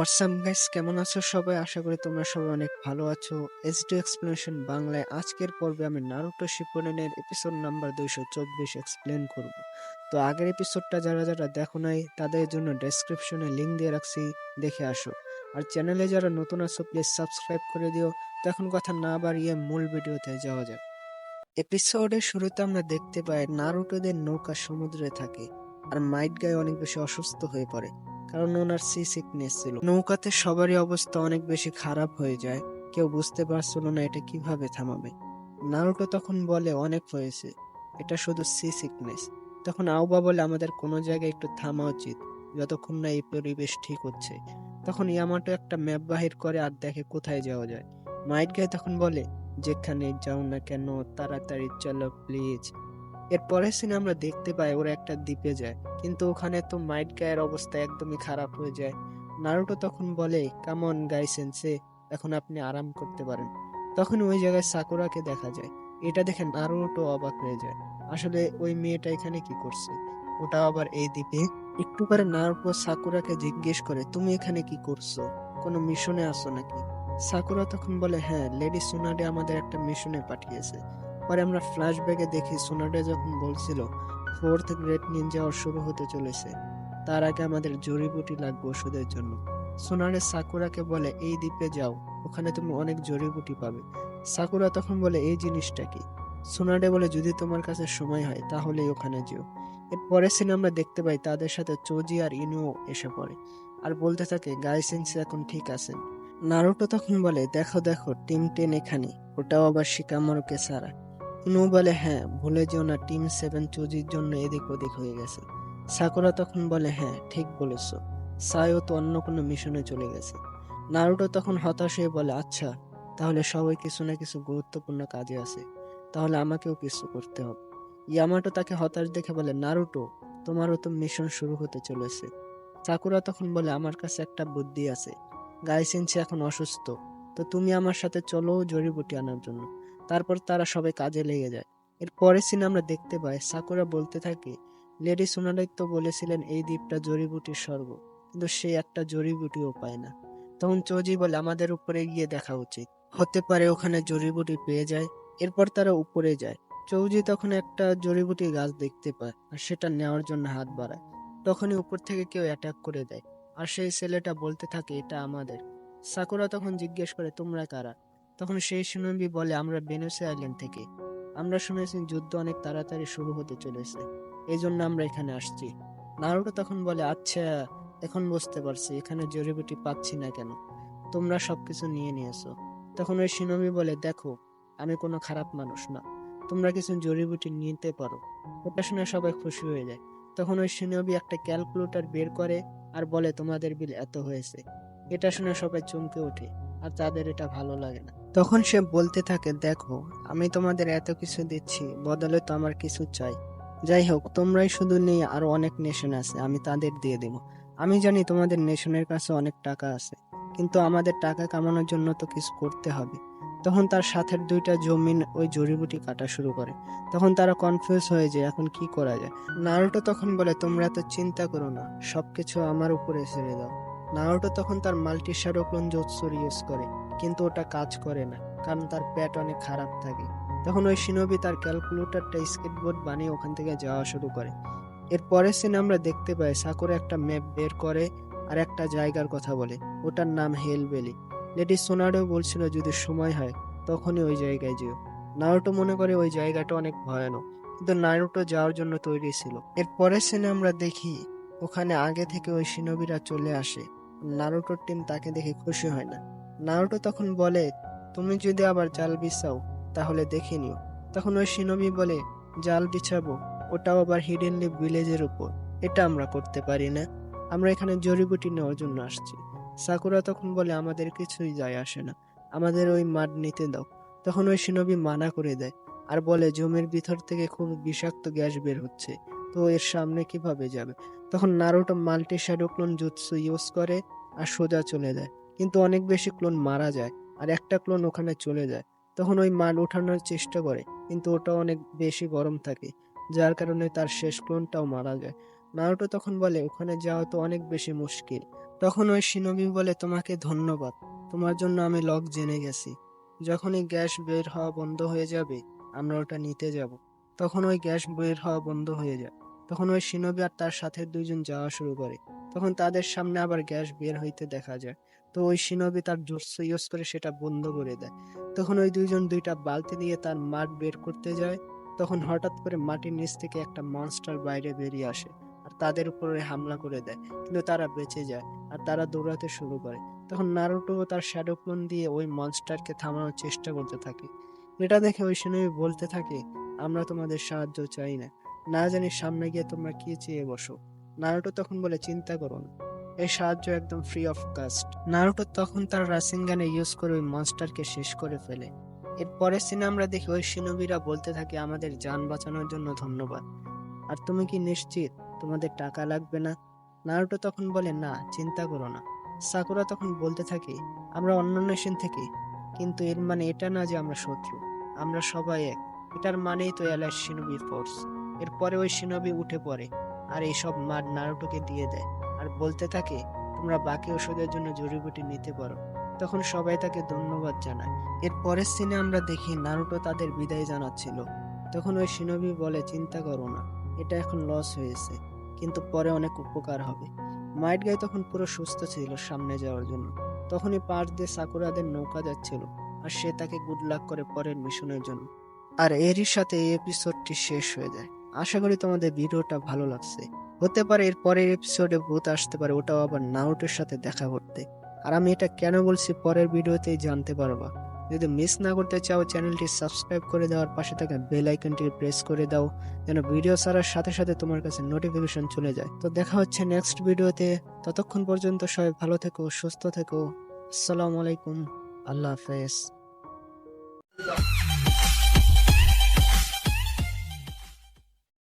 WhatsApp guys কেমন আছো সবাই? আশা করি তোমরা সবাই অনেক ভালো আছো। এস টু এক্সপ্লেনেশন বাংলায় আজকের পর্বে আমি নারুটো শিপনের এপিসোড নাম্বার দুইশো চব্বিশ এক্সপ্লেন করব। তো আগের এপিসোডটা যারা যারা দেখো নাই, তাদের জন্য ডেসক্রিপশনে লিঙ্ক দিয়ে রাখছি, দেখে আসো। আর চ্যানেলে যারা নতুন আছো প্লিজ সাবস্ক্রাইব করে দিও। তো এখন কথা না বাড়িয়ে মূল ভিডিওতে যাওয়া যাক। এপিসোডের শুরুতে আমরা দেখতে পাই নারুটোদের নৌকা সমুদ্রে থাকে, আর মাইট গায়ে অনেক বেশি অসুস্থ হয়ে পড়ে। কারণ ওনার সি সিকনেস ছিল। নৌকাতে সবারই অবস্থা অনেক বেশি খারাপ হয়ে যায়। কেউ বুঝতে পারছিল না এটা কীভাবে থামাবে। নারুটো তখন বলে, অনেক হয়েছে। এটা শুধু সি সিকনেস তখন আউবা বলে, আমাদের কোনো জায়গায় একটু থামা উচিত। যতক্ষণ না এই পরিবেশ ঠিক হচ্ছে। তখন ইয়ামাটো একটা ম্যাপ বাহির করে আর দেখে কোথায় যাওয়া যায়। মাইট গায়ে তখন বলে যেখানে যাও না কেন, তাড়াতাড়ি চলো, প্লিজ। এর পরের সিনে আমরা দেখতে পাই ওরা একটা দ্বীপে যায়। কিন্তু ওখানে তো মাইট গায়ের অবস্থা একদমই খারাপ হয়ে যায়। নারুটো তখন বলে কামন গাই সেন্সে এখন আপনি আরাম করতে পারেন। তখন ওই জায়গায় সাকুরাকে দেখা যায়। এটা দেখে নারুটো অবাক হয়ে যায়। আসলে ওই মেয়েটা এখানে কি করছে? ওটা আবার এই দ্বীপে? একটু পরে নারুটো সাকুরাকে জিজ্ঞেস করে, তুমি এখানে কি করছ? কোনো মিশনে আসো নাকি? সাকুরা তখন বলে হ্যাঁ লেডি সুনাডে আমাদের একটা মিশনে পাঠিয়েছে। পরে আমরা ফ্ল্যাশব্যাকে দেখি সোনাডে যখন বলছিল ফোর্থ গ্রেড নিনজা শুরু হতে চলেছে। তার আগে আমাদের জড়িবুটি লাগবে ওষুধের জন্য। সোনারে সাকুরাকে বলে, এই দ্বীপে যাও, ওখানে তুমি অনেক জড়িবুটি পাবে। সাকুরা তখন বলে, এই জিনিসটা কি? সোনাডে বলে, যদি তোমার কাছে সময় হয়, তাহলেই ওখানে যেও। এর পরের সিনে আমরা দেখতে পাই, তাদের সাথে চোজি আর ইনুও এসে পড়ে। আর বলতে থাকে গাইসেন্সি এখন ঠিক আছেন। নারুটো তখন বলে, দেখো দেখো, টিম টেন এখানে। ওটাও আবার শিকামারুকে সারা ইনু বলে হ্যাঁ ভুলে যেও না, টিম সেভেন চুজির জন্য এদিক ওদিক হয়ে গেছে। সাকুরা তখন বলে হ্যাঁ ঠিক বলেছ। সাইও তো অন্য কোনো মিশনে চলে গেছে। নারুটো তখন হতাশ হয়ে বলে আচ্ছা তাহলে সবাই কিছু না কিছু গুরুত্বপূর্ণ কাজে আছে। তাহলে আমাকেও কিছু করতে হবে। ইয়ামাটো তাকে হতাশ দেখে বলে, নারুটো, তোমারও তো মিশন শুরু হতে চলেছে। সাকুরা তখন বলে, আমার কাছে একটা বুদ্ধি আছে। গাইসেন্সি এখন অসুস্থ। তো তুমি আমার সাথে চলো জড়িবুটি আনার জন্য। তারপর তারা সবাই কাজে লেগে যায়। এর পরের সিনে আমরা দেখতে পাই, সাকুরা বলতে থাকে, লেডি সোনারাই তো বলেছিলেন এই দ্বীপটা জড়িবুটির স্বর্গ, কিন্তু সে একটা জড়িবুটিও পায় না। তখন চৌজি বলে, আমাদের উপরে গিয়ে দেখা উচিত। হতে পারে ওখানে জড়িবুটি পেয়ে যায়, এরপর তারা উপরে যায়। চৌজি তখন একটা জড়িবুটি গাছ দেখতে পায় আর সেটা নেওয়ার জন্য হাত বাড়ায়। তখনই উপর থেকে কেউ অ্যাটাক করে দেয়, আর সেই ছেলেটা বলতে থাকে, এটা আমাদের। সাকুরা তখন জিজ্ঞেস করে, তোমরা কারা? তখন সেই সুনবি বলে, আমরা বেনুসে আইল্যান্ড থেকে। আমরা শুনেছি যুদ্ধ অনেক তাড়াতাড়ি শুরু হতে চলেছে। এই জন্য আমরা এখানে আসছি। নারুটো তখন বলে আচ্ছা এখন বুঝতে পারছি। এখানে জড়িবুটি পাচ্ছি না কেন? তোমরা সবকিছু নিয়ে নিয়েছো। তখন ওই সিনবি বলে, দেখো, আমি কোনো খারাপ মানুষ না। তোমরা কিছু জড়িবুটি নিতে পারো। ওটা শুনে সবাই খুশি হয়ে যায়। তখন ওই সিনবি একটা ক্যালকুলেটর বের করে আর বলে, তোমাদের বিল এত হয়েছে। এটা শুনে সবাই চমকে ওঠে, আর তাদের এটা ভালো লাগে না। তখন সে বলতে থাকে, দেখো, আমি তোমাদের এত কিছু দিচ্ছি, বদলে তো আমার কিছু চাই। যাই হোক, তোমরাই শুধু নেই আরও অনেক নেশন আছে, আমি তাদের দিয়ে দেব। আমি জানি তোমাদের নেশনের কাছে অনেক টাকা আছে, কিন্তু আমাদের টাকা কামানোর জন্য তো কিছু করতে হবে। তখন তার সাথের দুইটা জমিন ওই জড়িবুটি কাটা শুরু করে। তখন তারা কনফিউজ হয়ে যায়, এখন কি করা যায়? নারুটো তখন বলে, তোমরা এত চিন্তা করো না, সবকিছু আমার উপরে ছেড়ে দাও। নারুটো তখন তার মাল্টি শ্যাডো ক্লোন জোৎসুর ইউজ করে। কিন্তু ওটা কাজ করে না, কারণ তার প্যাট অনেক খারাপ থাকে। তখন ওই সিনবি তার ক্যালকুলেটরটা স্কেটবোর্ড বানিয়ে ওখান থেকে যাওয়া শুরু করে। এর পরের সিনে আমরা দেখতে পাই সাকুরা একটা ম্যাপ বের করে আর একটা জায়গার কথা বলে। ওটার নাম হেল ভ্যালি লেডি সোনাডো বলছিল যদি সময় হয়, তখনই ওই জায়গায় যেও। নারুটো মনে করে ওই জায়গাটা অনেক ভয়ানক, কিন্তু নারুটো যাওয়ার জন্য তৈরি ছিল। এর পরের সিনে আমরা দেখি ওখানে আগে থেকে ওই সিনবিরা চলে আসে। নারুটোর টিম তাকে দেখে খুশি হয় না। নারুটো তখন বলে, তুমি যদি আবার জাল বিছাও, তাহলে দেখে নিও। তখন ওই সিনবি বলে, জাল বিছাবো, ওটাও আবার হিডেনলি ভিলেজের উপর। এটা আমরা করতে পারি না। আমরা এখানে জড়িবুটি নেওয়ার জন্য আসছি। সাকুরা তখন বলে, আমাদের কিছুই যায় আসে না। আমাদের ওই মাঠ নিতে দাও। তখন ওই সিনবি মানা করে দেয় আর বলে, জমির ভিতর থেকে খুব বিষাক্ত গ্যাস বের হচ্ছে, তো এর সামনে কীভাবে যাবে? তখন Naruto multi shadow clone jutsu use করে আর সোজা চলে যায়। কিন্তু অনেক বেশি ক্লোন মারা যায় আর একটা ক্লোন ওখানে চলে যায়। তখন ওই মাল ওঠানোর চেষ্টা করে, কিন্তু ওটা অনেক বেশি গরম থাকে, যার কারণে তার শেষ ক্লোনটাও মারা যায়। নারুটো তখন বলে, ওখানে যাওয়া তো অনেক বেশি মুশকিল। তখন ওই শিনবি বলে, তোমাকে ধন্যবাদ, তোমার জন্য আমি লক জেনে গেছি। যখনই গ্যাস বের হওয়া বন্ধ হয়ে যাবে, আমরা ওটা নিতে যাব। তখন ওই গ্যাস বের হওয়া বন্ধ হয়ে যায়। তখন ওই শিনবি আর তার সাথে দুইজন যাওয়া শুরু করে। তখন তাদের সামনে আবার গ্যাস বের হইতে দেখা যায়। তো ওই শিনবি তার জোরসে ইউজ করে সেটা বন্ধ করে দেয়। তখন ওই দুইজন দুইটা বালতি দিয়ে তার মাঠ বের করতে যায়। তখন হঠাৎ করে মাটির নিচ থেকে একটা মনস্টার বাইরে বেরিয়ে আসে আর তাদের উপরে হামলা করে দেয়। কিন্তু তারা বেঁচে যায় আর তারা দৌড়াতে শুরু করে। তখন নারুটো তার শ্যাডো ক্লোন দিয়ে ওই মনস্টারকে থামানোর চেষ্টা করতে থাকে। এটা দেখে ওই শিনবি বলতে থাকে, আমরা তোমাদের সাহায্য চাই না। না জানি সামনে গিয়ে তোমরা কি চেয়ে বসো। নারুটো তখন বলে, চিন্তা করো না। এই সাহায্য একদম ফ্রি অফ কাস্ট নারুটো তখন তার রাসিংগানে ইউজ করে ওই মনস্টারকে শেষ করে ফেলে। এর পরের সিনে আমরা দেখি ওই শিনবিরা বলতে থাকে, আমাদের যান বাঁচানোর জন্য ধন্যবাদ। আর তুমি কি নিশ্চিত তোমাদের টাকা লাগবে না? নারুটো তখন বলে, না, চিন্তা করো না। সাকুরা তখন বলতে থাকে, আমরা অন্য নেশন থেকে, কিন্তু এর মানে এটা না যে আমরা শত্রু, আমরা সবাই এক। এটার মানেই তো এলার শিনবি ফোর্স এরপরে ওই শিনবি উঠে পড়ে, আর এইসব মার নারুটোকে দিয়ে দেয়। আর বলতে থাকে, তোমরা বাকি ওষুধের জন্য জড়িবুটি নিতে পারো। তখন সবাই তাকে ধন্যবাদ জানায়। এর পরের সিনে আমরা দেখি নারুটো তাদের বিদায় জানাচ্ছিল। তখন ওই শিনবি বলে, চিন্তা করো না, এটা এখন লস হয়েছে, কিন্তু পরে অনেক উপকার হবে। মাইট গাই তখন পুরো সুস্থ ছিল সামনে যাওয়ার জন্য। তখনই পাশ দিয়ে সাকুরাদের নৌকা যাচ্ছিল আর সে তাকে গুড লাক করে পরের মিশনের জন্য। আর এরই সাথে এই এপিসোডটি শেষ হয়ে যায়। আশা করি তোমাদের ভিডিওটা ভালো লাগছে। হতে পারে এর পরের এপিসোডে ভূত আসতে পারে, ওটাও আবার নাউটের সাথে দেখা করতে। আর আমি এটা কেন বলছি পরের ভিডিওতেই জানতে পারবা। যদি মিস না করতে চাও, চ্যানেলটি সাবস্ক্রাইব করে দেওয়ার পাশে থাকা বেল আইকনটি প্রেস করে দাও, যেন ভিডিও ছাড়ার সাথে সাথে তোমার কাছে নোটিফিকেশন চলে যায়। তো দেখা হচ্ছে নেক্সট ভিডিওতে। ততক্ষণ পর্যন্ত সবাই ভালো থেকো, সুস্থ থেকো। আসসালামু আলাইকুম। আল্লাহ হাফেজ।